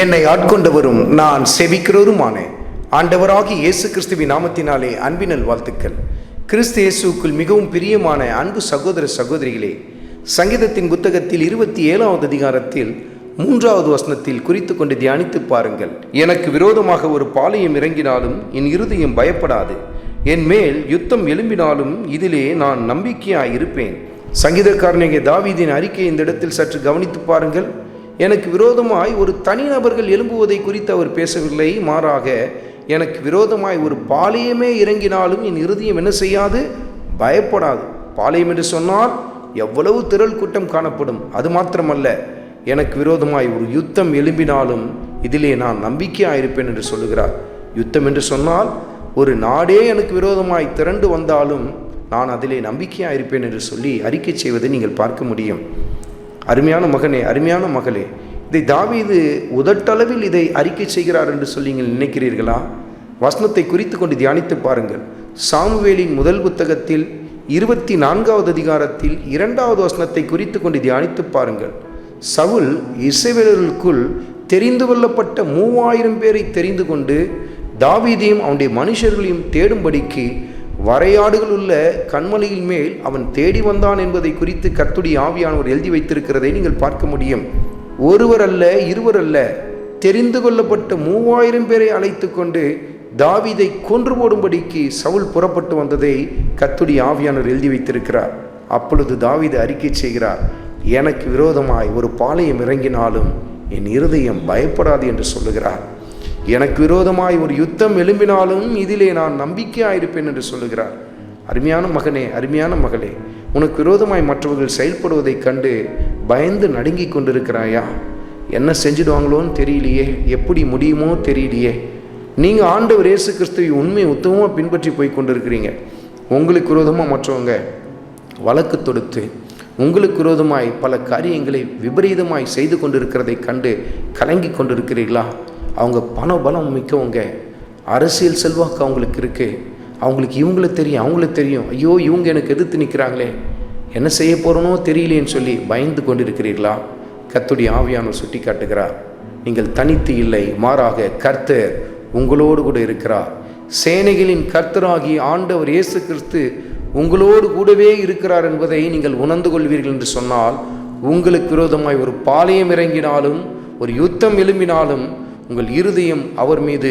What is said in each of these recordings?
என்னை ஆட்கொண்டவரும் நான் செவிக்கிறவருமான ஆண்டவராகி இயேசு கிறிஸ்துவின் நாமத்தினாலே அன்பினல் வாழ்த்துக்கள் கிறிஸ்து இயேசுக்குள் மிகவும் பிரியமான அன்பு சகோதர சகோதரிகளே சங்கீதத்தின் புத்தகத்தில் இருபத்தி ஏழாவது அதிகாரத்தில் மூன்றாவது வசனத்தில் குறித்து கொண்டு தியானித்து பாருங்கள். எனக்கு விரோதமாக ஒரு பாளையம் இறங்கினாலும் என் இருதயம் பயப்படாது. என் மேல் யுத்தம் எழும்பினாலும் இதிலே நான் நம்பிக்கையாய் இருப்பேன். சங்கீதக்காரன் தாவீதின் அறிக்கை இந்த இடத்தில் சற்று கவனித்து பாருங்கள். எனக்கு விரோதமாய் ஒரு தனிநபர்கள் எழும்புவதை குறித்து அவர் பேசவில்லை மாறாக எனக்கு விரோதமாய் ஒரு பாளையமே இறங்கினாலும் என் இறுதியம் என்ன செய்யாது? பயப்படாது. பாளையம் என்று சொன்னால் எவ்வளவு திரள் கூட்டம் காணப்படும். அது மாத்திரமல்ல எனக்கு விரோதமாய் ஒரு யுத்தம் எழும்பினாலும் இதிலே நான் நம்பிக்கையாக இருப்பேன் என்று சொல்லுகிறார். யுத்தம் என்று சொன்னால் ஒரு நாடே எனக்கு விரோதமாய் திரண்டு வந்தாலும் நான் அதிலே நம்பிக்கையாக இருப்பேன் என்று சொல்லி அறிக்கை செய்வதை நீங்கள் பார்க்க முடியும். அருமையான மகனே அருமையான மகளே இதை தாவீது உதட்டளவில் இதை அறிக்கை செய்கிறார் என்று சொல்லி நீங்கள் நினைக்கிறீர்களா? வசனத்தை குறித்து கொண்டு தியானித்து பாருங்கள். சாமுவேலின் முதல் புத்தகத்தில் இருபத்தி நான்காவது அதிகாரத்தில் இரண்டாவது வசனத்தை குறித்து கொண்டு தியானித்து பாருங்கள். சவுல் இசைவேலருக்குள் தெரிந்து கொள்ளப்பட்ட மூவாயிரம் பேரை தெரிந்து கொண்டு தாவீதையும் அவனுடைய மனுஷர்களையும் தேடும்படிக்கு வரையாடுகள் உள்ள கண்மலையின் மேல் அவன் தேடி வந்தான் என்பதை குறித்து கத்துடைய ஆவியானவர் எழுதி வைத்திருக்கிறதை நீங்கள் பார்க்க முடியும். ஒருவர் அல்ல இருவர் அல்ல. தெரிந்து கொள்ளப்பட்ட மூவாயிரம் பேரை அழைத்து கொண்டு தாவீதை கொன்று போடும்படிக்கு சவுல் புறப்பட்டு வந்ததை கத்துடி ஆவியானவர் எழுதி வைத்திருக்கிறார். அப்பொழுது தாவிதை அறிக்கை செய்கிறார் எனக்கு விரோதமாய் ஒரு பாளையம் இறங்கினாலும் என் இருதயம் பயப்படாது என்று சொல்லுகிறார். எனக்கு விரோதமாய் ஒரு யுத்தம் எழும்பினாலும் இதிலே நான் நம்பிக்கையாயிருப்பேன் என்று சொல்லுகிறார். அருமையான மகனே அருமையான மகளே உனக்கு விரோதமாய் மற்றவர்கள் செயல்படுவதைக் கண்டு பயந்து நடுங்கிக் கொண்டிருக்கிறாயா? என்ன செஞ்சிடுவாங்களோன்னு தெரியலையே எப்படி முடியுமோ தெரியலையே. நீங்கள் ஆண்டவர் இயேசு கிறிஸ்துவை உண்மை உத்தமமாக பின்பற்றி போய் கொண்டிருக்கிறீங்க. உங்களுக்கு விரோதமாக மற்றவங்க வழக்கு தொடுத்து உங்களுக்கு விரோதமாய் பல காரியங்களை விபரீதமாய் செய்து கொண்டிருக்கிறதை கண்டு கலங்கி கொண்டிருக்கிறீர்களா? அவங்க பண பலம் மிக்கவங்க. அரசியல் செல்வாக்கு அவங்களுக்கு இருக்குது அவங்களுக்கு இவங்கள தெரியும் அவங்கள தெரியும். ஐயோ இவங்க எனக்கு எதிர்த்து நிற்கிறாங்களே என்ன செய்ய போகிறனோ தெரியலேன்னு சொல்லி பயந்து கொண்டிருக்கிறீர்களா? கத்துடைய ஆவியானவர் சுட்டி காட்டுகிறார். நீங்கள் தனித்து இல்லை மாறாக கர்த்தர் உங்களோடு கூட இருக்கிறார். சேனைகளின் கர்த்தராகி ஆண்டவர் இயேசு கிறிஸ்து உங்களோடு கூடவே இருக்கிறார் என்பதை நீங்கள் உணர்ந்து கொள்வீர்கள் என்று சொன்னால் உங்களுக்கு விரோதமாய் ஒரு பாளையம் இறங்கினாலும் ஒரு யுத்தம் எழும்பினாலும் உங்கள் இருதயம் அவர் மீது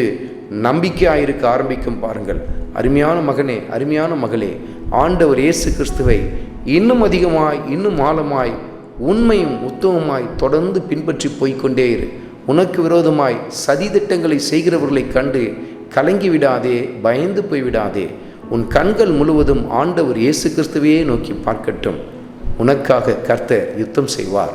நம்பிக்கையாக இருக்க ஆரம்பிக்கும் பாருங்கள். அருமையான மகனே அருமையான மகளே ஆண்டவர் இயேசு கிறிஸ்துவை இன்னும் அதிகமாய் இன்னும் ஆழமாய் உண்மையும் உத்தமமாய் தொடர்ந்து பின்பற்றி போய்க்கொண்டே இரு. உனக்கு விரோதமாய் சதி திட்டங்களை செய்கிறவர்களை கண்டு கலங்கி விடாதே பயந்து போய்விடாதே உன் கண்கள் முழுவதும் ஆண்டவர் இயேசு கிறிஸ்துவையே நோக்கி பார்க்கட்டும். உனக்காக கர்த்தர் யுத்தம் செய்வார்.